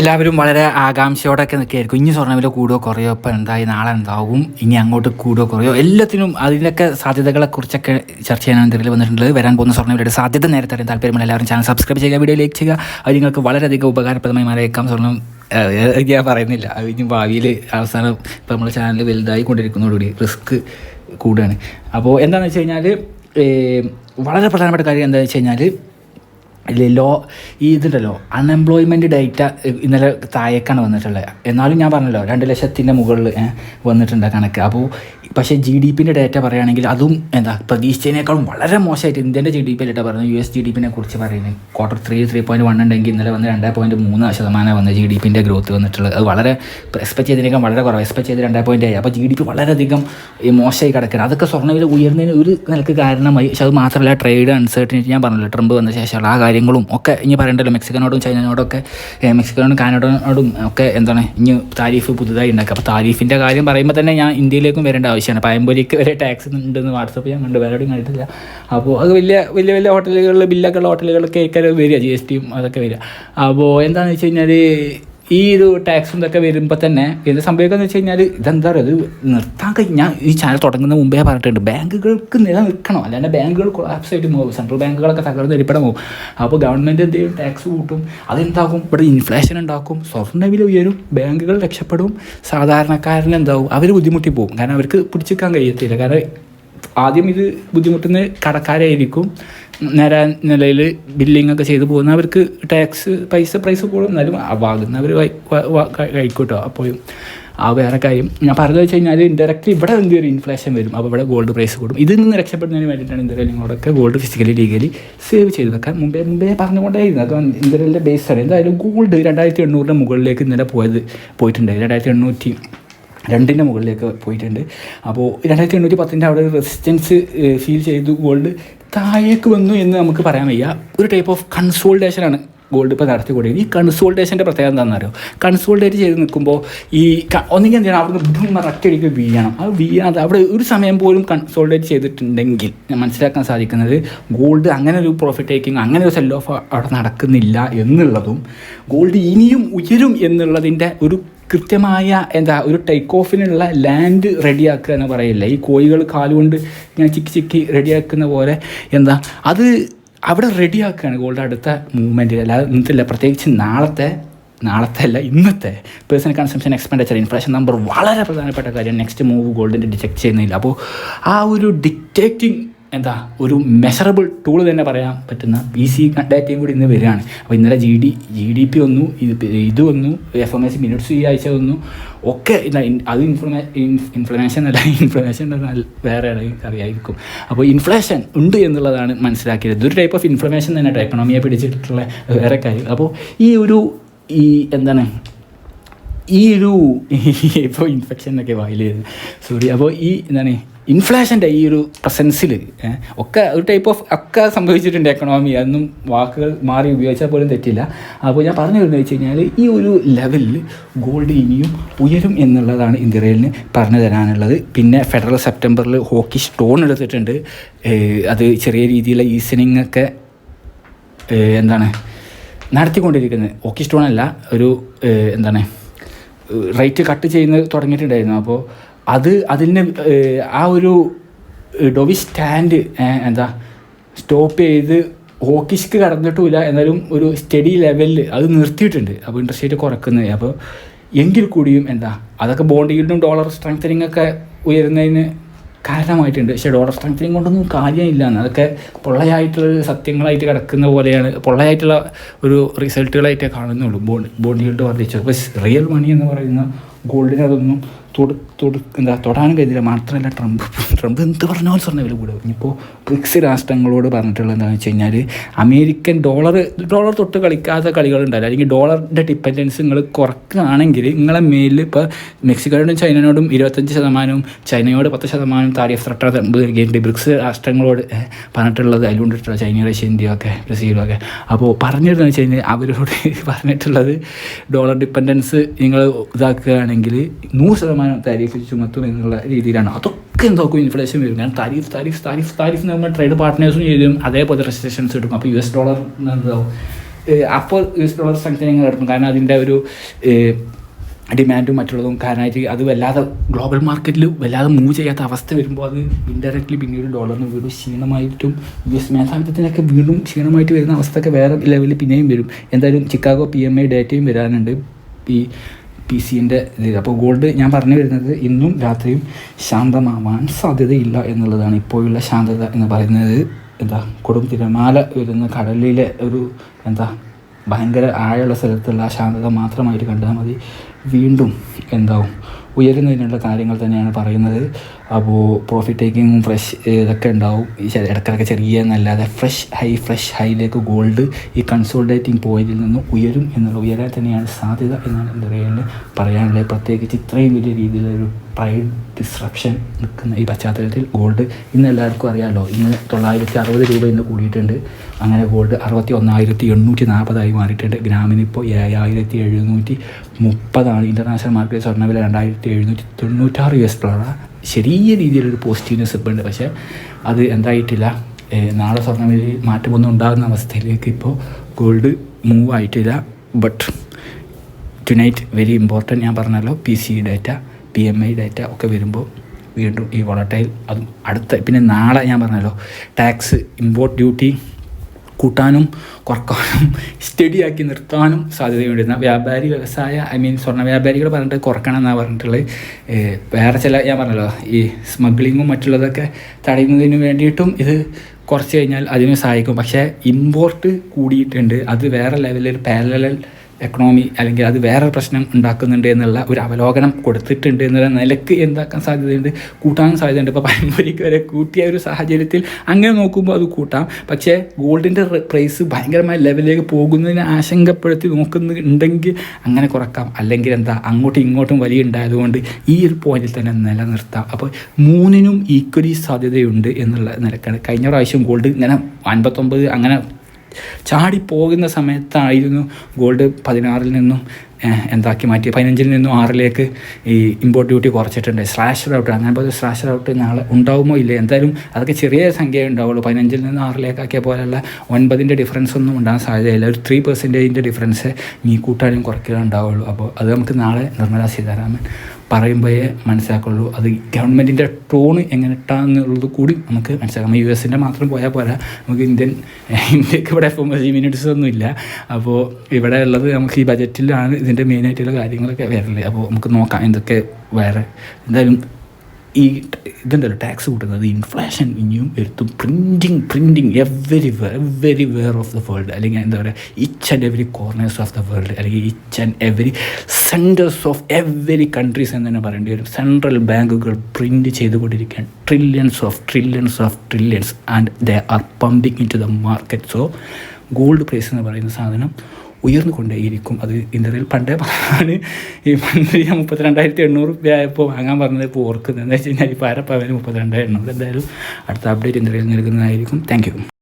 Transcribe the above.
എല്ലാവരും വളരെ ആകാംക്ഷയോടൊക്കെ നിൽക്കുകയായിരിക്കും. ഇനി സ്വർണവില കൂടുകയോ കുറയോ? ഇപ്പം എന്തായി? നാളെ എന്താവും? ഇനി അങ്ങോട്ട് കൂടുകയോ കുറയോ? എല്ലാത്തിനും അതിനൊക്കെ സാധ്യതകളെ കുറിച്ചൊക്കെ ചർച്ച ചെയ്യാനാണ് ഇതിൽ വന്നിട്ടുണ്ട് വരാൻ പോകുന്ന സ്വർണവിലയുടെ സാധ്യത നേരത്തെ അറിയാൻ താല്പര്യമുള്ള എല്ലാവരും ചാനൽ സബ്സ്ക്രൈബ് ചെയ്യുക വീഡിയോ ലൈക്ക് ചെയ്യുക. അത് നിങ്ങൾക്ക് വളരെയധികം ഉപകാരപ്രദമായി മാറിയേക്കാം. സ്വർണം ഞാൻ പറയുന്നില്ല. അത് ഇനി ഭാവിയിൽ അവസാനം ഇപ്പം നമ്മുടെ ചാനൽ വലുതായി കൊണ്ടിരിക്കുന്നതോടുകൂടി റിസ്ക് കൂടുകയാണ്. അപ്പോൾ എന്താണെന്ന് വെച്ച് കഴിഞ്ഞാൽ വളരെ പ്രധാനപ്പെട്ട കാര്യം എന്താണെന്ന് വെച്ച് കഴിഞ്ഞാൽ ലോ ഈ ഇതുണ്ടല്ലോ അൺഎംപ്ലോയ്മെന്റ് ഡേറ്റ ഇന്നലെ താഴേക്കാണ് വന്നിട്ടുള്ളത്. എന്നാലും ഞാൻ പറഞ്ഞല്ലോ രണ്ട് ലക്ഷത്തിന്റെ മുകളിൽ വന്നിട്ടുണ്ട് കണക്ക്. അപ്പോൾ പക്ഷേ ജി ഡി പിന്റെ ഡേറ്റ പറയുകയാണെങ്കിൽ അതും എന്താ പ്രതീക്ഷിച്ചതിനേക്കാളും വളരെ മോശമായിട്ട് ഇന്ത്യന്റെ ജി ഡി പി ഡേറ്റ പറയുന്നത്? യു എസ് ജി ഡി പിനെ കുറിച്ച് പറയുന്നത്. Quarter three three point one ഉണ്ടെങ്കിൽ ഇന്നലെ വന്ന് രണ്ട് പോയിന്റ് മൂന്ന് ശതമാനം വന്ന് ജി ഡി പിന്റെ ഗ്രോത്ത് വന്നിട്ടുള്ളത്. അത് വളരെ എക്സ്പെക്ട് ചെയ്തതിനേക്കാൾ വളരെ കുറവ്. എക്സ്പെക്ട് ചെയ്ത് രണ്ട് പോയിന്റ് ആയി അപ്പോൾ ജി ഡി പി വളരെയധികം മോശമായി കിടക്കുന്നത് അതൊക്കെ സ്വർണവില ഉയർന്നതിന് ഒരു നിലയ്ക്ക് കാരണമായി. പക്ഷെ അത് മാത്രമല്ല ട്രേഡ് അൺസർട്ടനിറ്റി ഞാൻ പറഞ്ഞല്ലോ ട്രംപ് വന്ന ശേഷമുള്ള ആ കാര്യങ്ങളും ഒക്കെ ഇനി പറയണ്ടല്ലോ. മെക്സിക്കനോടും ചൈനയോടൊക്കെ മെക്സിക്കനോടും കാനഡയോടും ഒക്കെ എന്താണ് ഇനി താരീഫ് പുതുതായി ഉണ്ടാക്കുക. അപ്പോൾ താരീഫിന്റെ കാര്യം പറയുമ്പോൾ തന്നെ ഞാൻ ഇന്ത്യയിലേക്കും വരേണ്ട ആവശ്യമാണ്. പയമ്പൊലിക്ക് വരെ ടാക്സ് ഉണ്ടെന്ന് വാട്സപ്പ് ഞാൻ കണ്ടു. വേറെ കണ്ടിട്ടില്ല. അപ്പോൾ അത് വലിയ വലിയ വലിയ ഹോട്ടലുകളിൽ ബില്ലൊക്കെ ഉള്ള ഹോട്ടലുകളൊക്കെ ആൾക്കാർ വരിക ജി എസ് ടിയും അതൊക്കെ വരിക. അപ്പോൾ എന്താണെന്ന് വെച്ച് കഴിഞ്ഞാൽ ഈ ഒരു ടാക്സും ഇതൊക്കെ വരുമ്പോൾ തന്നെ എന്ത് സംഭവിക്കുക എന്ന് വെച്ച് കഴിഞ്ഞാൽ ഇതെന്താ പറയുക? ഇത് നിർത്താൻ കഴിഞ്ഞ ഈ ചാനൽ തുടങ്ങുന്ന മുമ്പേ പറഞ്ഞിട്ടുണ്ട്. ബാങ്കുകൾക്ക് നിലനിൽക്കണം. അല്ലാണ്ട് ബാങ്കുകൾ കൊളാപ്സ് ആയിട്ട് പോകും. സെൻട്രൽ ബാങ്കുകളൊക്കെ തകർന്ന് എരിപ്പടം പോകും. അപ്പോൾ ഗവൺമെന്റ് എന്ത് ചെയ്യും? ടാക്സ് കൂട്ടും. അതെന്താകും? ഇവിടെ ഇൻഫ്ലേഷൻ ഉണ്ടാക്കും. സ്വർണ വില ഉയരും. ബാങ്കുകൾ രക്ഷപ്പെടും. സാധാരണക്കാരന് എന്താകും അവർ ബുദ്ധിമുട്ടി പോകും. കാരണം അവർക്ക് പിടിച്ചിരിക്കാൻ കഴിയത്തില്ല. കാരണം ആദ്യം ഇത് ബുദ്ധിമുട്ടുന്ന കടക്കാരായിരിക്കും. നേരെ നിലയിൽ ബില്ലിംഗ് ഒക്കെ ചെയ്ത് പോകുന്നവർക്ക് ടാക്സ് പൈസ പ്രൈസ് കൂടും. എന്നാലും വാങ്ങുന്നവർ കഴിക്കൂട്ടോ. അപ്പോഴും ആ വേറെ കാര്യം. ഞാൻ പറഞ്ഞു വെച്ച് കഴിഞ്ഞാൽ ഇൻഡയറക്റ്റ് ഇവിടെ എന്തൊരു ഇൻഫ്ലേഷൻ വരും? അപ്പോൾ ഇവിടെ ഗോൾഡ് പ്രൈസ് കൂടും. ഇതിൽ നിന്ന് രക്ഷപ്പെടുന്നതിന് വേണ്ടിയിട്ടാണ് ഇന്ത്യയിൽ നിങ്ങളോടൊക്കെ ഗോൾഡ് ഫിസിക്കലി ലീഗലി സേവ് ചെയ്ത് വെക്കാൻ. മുമ്പേ മുമ്പേ പറഞ്ഞുകൊണ്ടായിരുന്നു. അത് ബേസ് ബേസാണ് എന്തായാലും ഗോൾഡ് രണ്ടായിരത്തി എണ്ണൂറിന്റെ മുകളിലേക്ക് ഇന്നലെ പോയത് പോയിട്ടുണ്ട്. രണ്ടായിരത്തി എണ്ണൂറ്റി രണ്ടിന്റെ മുകളിലേക്ക് പോയിട്ടുണ്ട്. അപ്പോൾ രണ്ടായിരത്തി എണ്ണൂറ്റി പത്തിന്റെ അവിടെ റെസിസ്റ്റൻസ് ഫീൽ ചെയ്തു. ഗോൾഡ് താഴേക്ക് വന്നു എന്ന് നമുക്ക് പറയാൻ വയ്യ. ഒരു ടൈപ്പ് ഓഫ് കൺസോൾട്ടേഷനാണ് ഗോൾഡ് ഇപ്പോൾ നടത്തിക്കൊണ്ടിരിക്കുന്നത്. ഈ കൺസോൾട്ടേഷന്റെ പ്രത്യേകത എന്താണെന്ന് അറിയോ കൺസോൾട്ടേറ്റ് ചെയ്ത് നിൽക്കുമ്പോൾ ഈ ഒന്നെങ്കിൽ എന്ത് ചെയ്യണം? അവിടെ ഒറ്റയടിക്ക് വീഴണം. അത് വീഴാതെ അവിടെ ഒരു സമയം പോലും കൺസോൾട്ടേറ്റ് ചെയ്തിട്ടുണ്ടെങ്കിൽ ഞാൻ മനസ്സിലാക്കാൻ സാധിക്കുന്നത് ഗോൾഡ് അങ്ങനെ ഒരു പ്രോഫിറ്റ് ടേക്കിംഗ് അങ്ങനെ ഒരു സെൽ ഓഫ് അവിടെ നടക്കുന്നില്ല എന്നുള്ളതും ഗോൾഡ് ഇനിയും ഉയരും എന്നുള്ളതിന്റെ ഒരു കൃത്യമായ എന്താ ഒരു ടേക്ക് ഓഫിനുള്ള ലാൻഡ് റെഡിയാക്കുക എന്ന് പറയില്ല? ഈ കോഴികൾ കാലുകൊണ്ട് ഇങ്ങനെ ചിക്കി ചിക്കി റെഡിയാക്കുന്ന പോലെ എന്താ? അത് അവിടെ റെഡിയാക്കുകയാണ് ഗോൾഡ് അടുത്ത മൂവ്മെന്റ് അല്ലാതെ ഇന്നത്തില്ല പ്രത്യേകിച്ച് നാളത്തെ നാളത്തെ അല്ല ഇന്നത്തെ personal consumption expenditure inflation number വളരെ പ്രധാനപ്പെട്ട കാര്യം നെക്സ്റ്റ് മൂവ് ഗോൾഡിന്റെ ഡിറ്റക്ട് ചെയ്യുന്നില്ല അപ്പോൾ ആ ഒരു ഡിക്റ്റേറ്റിംഗ് എന്താ ഒരു മെഷറബിൾ ടൂൾ തന്നെ പറയാൻ പറ്റുന്ന പി സി ഡാറ്റയും കൂടി ഇന്ന് വരികയാണ്. അപ്പോൾ ഇന്നലെ G D G D P വന്നു ഇത് ഇത് വന്നു എഫ് എം എസ് മിനിറ്റ്സ് ഈ ആഴ്ച വന്നു. ഒക്കെ അത് ഇൻഫ്ലമേ ഇൻഫ്ലമേഷൻ അല്ല ഇൻഫ്ലമേഷൻ വേറെ അറിയായിരിക്കും. അപ്പോൾ ഇൻഫ്ലേഷൻ ഉണ്ട് എന്നുള്ളതാണ് മനസ്സിലാക്കിയത്. ഇതൊരു ടൈപ്പ് ഓഫ് ഇൻഫ്ലമേഷൻ തന്നെ എക്കണോമിയെ പിടിച്ചിട്ടുള്ള വേറെ കാര്യം. അപ്പോൾ ഈ ഒരു ഈ എന്താണ് ഈ ഒരു ഇപ്പോൾ ഇൻഫെക്ഷൻ എന്നൊക്കെ വായിൽ സോറി അപ്പോൾ ഈ എന്താണ് ഇൻഫ്ലേഷന്റെ ഈ ഒരു പ്രസൻസിൽ ഒക്കെ ഒരു ടൈപ്പ് ഓഫ് ഒക്കെ സംഭവിച്ചിട്ടുണ്ട് എക്കണോമി അതൊന്നും വാക്കുകൾ മാറി ഉപയോഗിച്ചാൽ പോലും തെറ്റില്ല. അപ്പോൾ ഞാൻ പറഞ്ഞു വരുന്നത് വെച്ച് കഴിഞ്ഞാൽ ഈ ഒരു ലെവലിൽ ഗോൾഡ് ഇനിയും ഉയരും എന്നുള്ളതാണ് ഇന്ത്യയിലിന് പറഞ്ഞു തരാനുള്ളത്. പിന്നെ ഫെഡറൽ സെപ്റ്റംബറിൽ ഹോക്കി സ്റ്റോൺ എടുത്തിട്ടുണ്ട്. അത് ചെറിയ രീതിയിലുള്ള ഈസനിങ് ഒക്കെ എന്താണ് നടത്തിക്കൊണ്ടിരിക്കുന്നത്. ഹോക്കി സ്റ്റോൺ അല്ല ഒരു എന്താണ് റേറ്റ് കട്ട് ചെയ്യുന്നത് തുടങ്ങിയിട്ടുണ്ടായിരുന്നു. അപ്പോൾ അത് അതിനെ ആ ഒരു ഡൊവി സ്റ്റാൻഡ് എന്താ സ്റ്റോപ്പ് ചെയ്ത് ഹോക്കിഷ്ക്ക് കടന്നിട്ടുമില്ല എന്നാലും ഒരു സ്റ്റഡി ലെവലിൽ അത് നിർത്തിയിട്ടുണ്ട്. അപ്പോൾ ഇൻട്രസ്റ്റ് റേറ്റ് കുറക്കുന്നത് അപ്പോൾ എങ്കിൽ കൂടിയും എന്താ അതൊക്കെ ബോണ്ട് ഡോളർ സ്ട്രെങ്തനിങ് ഒക്കെ ഉയരുന്നതിന് കാരണമായിട്ടുണ്ട്. പക്ഷേ ഡോളർ സ്ട്രെങ്തനിങ് കൊണ്ടൊന്നും കാര്യമില്ല. എന്ന് അതൊക്കെ പൊള്ളയായിട്ടുള്ള സത്യങ്ങളായിട്ട് കിടക്കുന്ന പോലെയാണ്. പൊള്ളയായിട്ടുള്ള ഒരു റിസൾട്ടുകളായിട്ടേ കാണുന്നുള്ളൂ. ബോണ്ട് ബോണ്ട് ഈൽഡ് വർദ്ധിച്ചു റിയൽ മണി എന്ന് പറയുന്ന ഗോൾഡിന് അതൊന്നും തൊടു തൊടു എന്താ തൊടാനും കഴിഞ്ഞില്ല മാത്രമല്ല ട്രംപ് ട്രംപ് എന്ത് പറഞ്ഞാലും സ്വർണ വില കൂടും ഇനിയിപ്പോൾ ബ്രിക്സ് രാഷ്ട്രങ്ങളോട് പറഞ്ഞിട്ടുള്ളത് എന്താണെന്ന് വെച്ച് കഴിഞ്ഞാൽ അമേരിക്കൻ ഡോളർ ഡോളർ തൊട്ട് കളിക്കാത്ത കളികളുണ്ടല്ലോ. അല്ലെങ്കിൽ ഡോളറിന്റെ ഡിപ്പെൻഡൻസ് നിങ്ങൾ കുറക്കുകയാണെങ്കിൽ നിങ്ങളെ മേലിൽ ഇപ്പോൾ മെക്സിക്കോയോടും ചൈനയോടും ഇരുപത്തഞ്ച് ശതമാനവും ചൈനയോട് പത്ത് ശതമാനം താരിഫ് ത്രട്ട നൽകിയിട്ടുണ്ട് ബ്രിക്സ് രാഷ്ട്രങ്ങളോട് പറഞ്ഞിട്ടുള്ളത് അതിലുണ്ടിട്ടുള്ള ചൈന റഷ്യ ഇന്ത്യ ഒക്കെ ബ്രസീലും ഒക്കെ. അപ്പോൾ പറഞ്ഞിരുന്നത് വെച്ച് കഴിഞ്ഞാൽ അവരോട് പറഞ്ഞിട്ടുള്ളത് ഡോളർ ഡിപ്പെൻഡൻസ് നിങ്ങൾ ഇതാക്കുകയാണെങ്കിൽ നൂറ് ശതമാനം താരിഫ് ചുമത്തും എന്നുള്ള രീതിയിലാണ്. അതൊക്കെ എന്താക്കും ഇൻഫ്ലേഷൻ വരും. കാരണം താരിഫ് താരിഫ് താരിഫ് താരിഫ് പറഞ്ഞാൽ ട്രേഡ് പാർട്ട്നേഴ്സും ചെയ്തും അതേപോലെ റെസ്ട്രിക്ഷൻസ് എടുക്കും അപ്പോൾ യു എസ് ഡോളർ എന്താവും? അപ്പോൾ യു എസ് ഡോളർ സ്ട്രെങ്തനിങ് എടുക്കും കാരണം അതിന്റെ ഒരു ഡിമാൻഡും മറ്റുള്ളതും കാരണമായിട്ട് അത് വല്ലാതെ ഗ്ലോബൽ മാർക്കറ്റിൽ വല്ലാതെ മൂവ് ചെയ്യാത്ത അവസ്ഥ വരുമ്പോൾ അത് ഇൻഡയറക്റ്റ്ലി പിന്നീട് ഡോളറിന് വീണ്ടും ക്ഷീണമായിട്ടും യു എസ് മേധാവിത്വത്തിനൊക്കെ വീണ്ടും ക്ഷീണമായിട്ട് വരുന്ന അവസ്ഥയൊക്കെ വേറെ ലെവലിൽ പിന്നെയും വരും. എന്തായാലും ചിക്കാഗോ പി എം ഐ ഡേറ്റയും വരാനുണ്ട്. ഈ പി സിന്റെ ഇത്. അപ്പോൾ ഗോൾഡ് ഞാൻ പറഞ്ഞു വരുന്നത് ഇന്നും രാത്രിയും ശാന്തമാവാൻ സാധ്യതയില്ല എന്നുള്ളതാണ് ഇപ്പോഴുള്ള ശാന്തത എന്ന് പറയുന്നത്. എന്താ കൊടും തിരമാല വരുന്ന കടലിലെ ഒരു എന്താ ഭയങ്കര ആഴമുള്ള സ്ഥലത്തുള്ള ആ ശാന്തത മാത്രമായിട്ട് കണ്ടാൽ മതി. വീണ്ടും എന്താവും ഉയരുന്നതിനുള്ള കാര്യങ്ങൾ തന്നെയാണ് പറയുന്നത്. അപ്പോൾ പ്രോഫിറ്റ് ടേക്കിങ്ങും ഫ്രഷ് ഇതൊക്കെ ഉണ്ടാവും. ഈ ഇടക്കിടക്ക് ചെറിയ എന്നല്ലാതെ ഫ്രഷ് ഹൈ ഫ്രഷ് ഹൈയിലേക്ക് ഗോൾഡ് ഈ കൺസോൾഡേറ്റിംഗ് പോയിന്റിൽ നിന്ന് ഉയരും എന്നുള്ള ഉയരാൻ തന്നെയാണ് സാധ്യത എന്നാണ് എന്റെ റിയലിൽ പറയാനുള്ളത് പ്രത്യേകിച്ച് ഇത്രയും വലിയ രീതിയിലൊരു പ്രൈഡ് ഡിസ്ട്രപ്ഷൻ നിൽക്കുന്ന ഈ പശ്ചാത്തലത്തിൽ ഗോൾഡ് ഇന്ന് എല്ലാവർക്കും അറിയാമല്ലോ ഇന്ന് തൊള്ളായിരത്തി അറുപത് രൂപ ഇന്ന് കൂടിയിട്ടുണ്ട്. അങ്ങനെ ഗോൾഡ് അറുപത്തി ഒന്നായിരത്തി എണ്ണൂറ്റി നാൽപ്പതായി മാറിയിട്ടുണ്ട്. ഗ്രാമിന് ഇപ്പോൾ ഏഴായിരത്തി എഴുന്നൂറ്റി മുപ്പതാണ്. ഇന്റർനാഷണൽ മാർക്കറ്റ് സ്വർണവില രണ്ടായിരത്തി എഴുന്നൂറ്റി തൊണ്ണൂറ്റാറ് യു എസ് ഡോളറാണ് ചെറിയ രീതിയിലൊരു പോസിറ്റീവ്നെസ് ഇപ്പോൾ ഉണ്ട് പക്ഷേ അത് എന്തായിട്ടില്ല. നാളെ സ്വർണവിലയിൽ മാറ്റമൊന്നും ഉണ്ടാകുന്ന അവസ്ഥയിലേക്ക് ഇപ്പോൾ ഗോൾഡ് മൂവ് ആയിട്ടില്ല. ബട്ട് ടുനൈറ്റ് വെരി ഇമ്പോർട്ടന്റ് ഞാൻ പറഞ്ഞല്ലോ P C data P M I data ഒക്കെ വരുമ്പോൾ വീണ്ടും ഈ വോളട്ടൈൽ അതും അടുത്ത പിന്നെ നാളെ ഞാൻ പറഞ്ഞല്ലോ ടാക്സ് ഇമ്പോർട്ട് ഡ്യൂട്ടി കൂട്ടാനും കുറക്കാനും സ്റ്റഡിയാക്കി നിർത്താനും സാധ്യതയുണ്ട് എന്നാൽ വ്യാപാരി വ്യവസായ ഐ മീൻ സ്വർണ വ്യാപാരികൾ പറഞ്ഞിട്ട് കുറക്കണം എന്നാണ് പറഞ്ഞിട്ടുള്ളത്. വേറെ ചില ഞാൻ പറഞ്ഞല്ലോ ഈ സ്മഗ്ലിങ്ങും മറ്റുള്ളതൊക്കെ തടയുന്നതിന് വേണ്ടിയിട്ടും ഇത് കുറച്ച് കഴിഞ്ഞാൽ അതിന് സഹായിക്കും. പക്ഷേ ഇമ്പോർട്ട് കൂടിയിട്ടുണ്ട്. അത് വേറെ ലെവലിൽ പാരലൽ എക്കണോമി അല്ലെങ്കിൽ അത് വേറെ പ്രശ്നം ഉണ്ടാക്കുന്നുണ്ട് എന്നുള്ള ഒരു അവലോകനം കൊടുത്തിട്ടുണ്ട് എന്നുള്ള നിലയ്ക്ക് എന്താക്കാൻ സാധ്യതയുണ്ട്? കൂട്ടാൻ സാധ്യതയുണ്ട്. ഇപ്പോൾ പഴംപൊരിക്ക് വരെ കൂട്ടിയ ഒരു സാഹചര്യത്തിൽ അങ്ങനെ നോക്കുമ്പോൾ അത് കൂട്ടാം. പക്ഷേ ഗോൾഡിന്റെ പ്രൈസ് ഭയങ്കരമായ ലെവലിലേക്ക് പോകുന്നതിനെ ആശങ്കപ്പെടുത്തി നോക്കുന്നുണ്ടെങ്കിൽ അങ്ങനെ കുറക്കാം. അല്ലെങ്കിൽ എന്താ അങ്ങോട്ടും ഇങ്ങോട്ടും വലിയ ഉണ്ടായതുകൊണ്ട് ഈ ഒരു പോയിന്റിൽ തന്നെ നിലനിർത്താം. അപ്പോൾ മൂന്നിനും ഈക്വലി സാധ്യതയുണ്ട് എന്നുള്ള നിലക്കാണ്. കഴിഞ്ഞ പ്രാവശ്യം ഗോൾഡ് ഇങ്ങനെ അൻപത്തൊമ്പത് അങ്ങനെ ചാടി പോകുന്ന സമയത്തായിരുന്നു ഗോൾഡ് പതിനാറിൽ നിന്നും എന്താക്കി മാറ്റി പതിനഞ്ചിൽ നിന്നും ആറിലേക്ക് ഈ ഇമ്പോർട്ട് ഡ്യൂട്ടി കുറച്ചിട്ടുണ്ട്. സ്ലാഷ് ഔട്ട് അങ്ങനെ പോലെ സ്ലാഷ് ഔട്ട് നാളെ ഉണ്ടാവുമോ ഇല്ല? എന്തായാലും അതൊക്കെ ചെറിയ സംഖ്യ ഉണ്ടാവുള്ളൂ. പതിനഞ്ചിൽ നിന്ന് ആറിലേക്കാക്കിയ പോലെയുള്ള ഒൻപതിന്റെ ഡിഫറൻസ് ഒന്നും ഉണ്ടാകാൻ സാധ്യതയില്ല. ഒരു ത്രീ പെർസെന്റേജിന്റെ ഡിഫറൻസ് നീ കൂട്ടാനും കുറയ്ക്കുക ഉണ്ടാവുള്ളൂ. അപ്പോൾ അത് നമുക്ക് നാളെ നിർമ്മലാ സീതാരാമൻ പറയുമ്പോഴേ മനസ്സിലാക്കുള്ളൂ. അത് ഗവൺമെന്റിന്റെ ടോൺ എങ്ങനെ ഇട്ടാന്നുള്ളത് കൂടി നമുക്ക് മനസ്സിലാക്കാം. യു എസിന്റെ മാത്രം പോയാൽ പോരാ. നമുക്ക് ഇന്ത്യൻ ഇന്ത്യയ്ക്ക് ഇവിടെ എഫ് എം എസ് മിനിറ്റ്സ് ഒന്നും ഇല്ല. അപ്പോൾ ഇവിടെ ഉള്ളത് നമുക്ക് ഈ ബജറ്റിലാണ് ഇതിന്റെ മെയിനായിട്ടുള്ള കാര്യങ്ങളൊക്കെ വരുന്നത് അപ്പോൾ നമുക്ക് നോക്കാം എന്തൊക്കെ വേറെ എന്തായാലും ഈ ഇതുണ്ടല്ലോ ടാക്സ് കൂട്ടുന്നത് ഇൻഫ്ലേഷൻ ഇനിയും വരുത്തും. Printing printing every everywhere of the world അല്ലെങ്കിൽ എന്താ പറയുക each and every corners of the world അല്ലെങ്കിൽ each and every centres of every countries എന്ന് തന്നെ പറയേണ്ടി വരും. സെൻട്രൽ ബാങ്കുകൾ പ്രിന്റ് ചെയ്തുകൊണ്ടിരിക്കുകയാണ്. Trillions of trillions of trillions and they are pumping into the market so gold price എന്ന് പറയുന്ന സാധനം ഉയർന്നുകൊണ്ടേയിരിക്കും. അത് ഇന്ത്യയിൽ പണ്ടേ പറഞ്ഞാണ് ഈ മന്ത്രി മുപ്പത്തിരണ്ടായിരത്തി എണ്ണൂറ് രൂപ ആയപ്പോൾ വാങ്ങാൻ പറഞ്ഞത് ഇപ്പോൾ ഓർക്കുന്നത് എന്താ വെച്ച് കഴിഞ്ഞാൽ ഇപ്പോൾ അരപ്പവന് മുപ്പത്തിരണ്ടായിരം എണ്ണൂറ് എന്തായാലും അടുത്ത അപ്ഡേറ്റ് ഇന്ത്യയിൽ നൽകുന്നതായിരിക്കും. താങ്ക്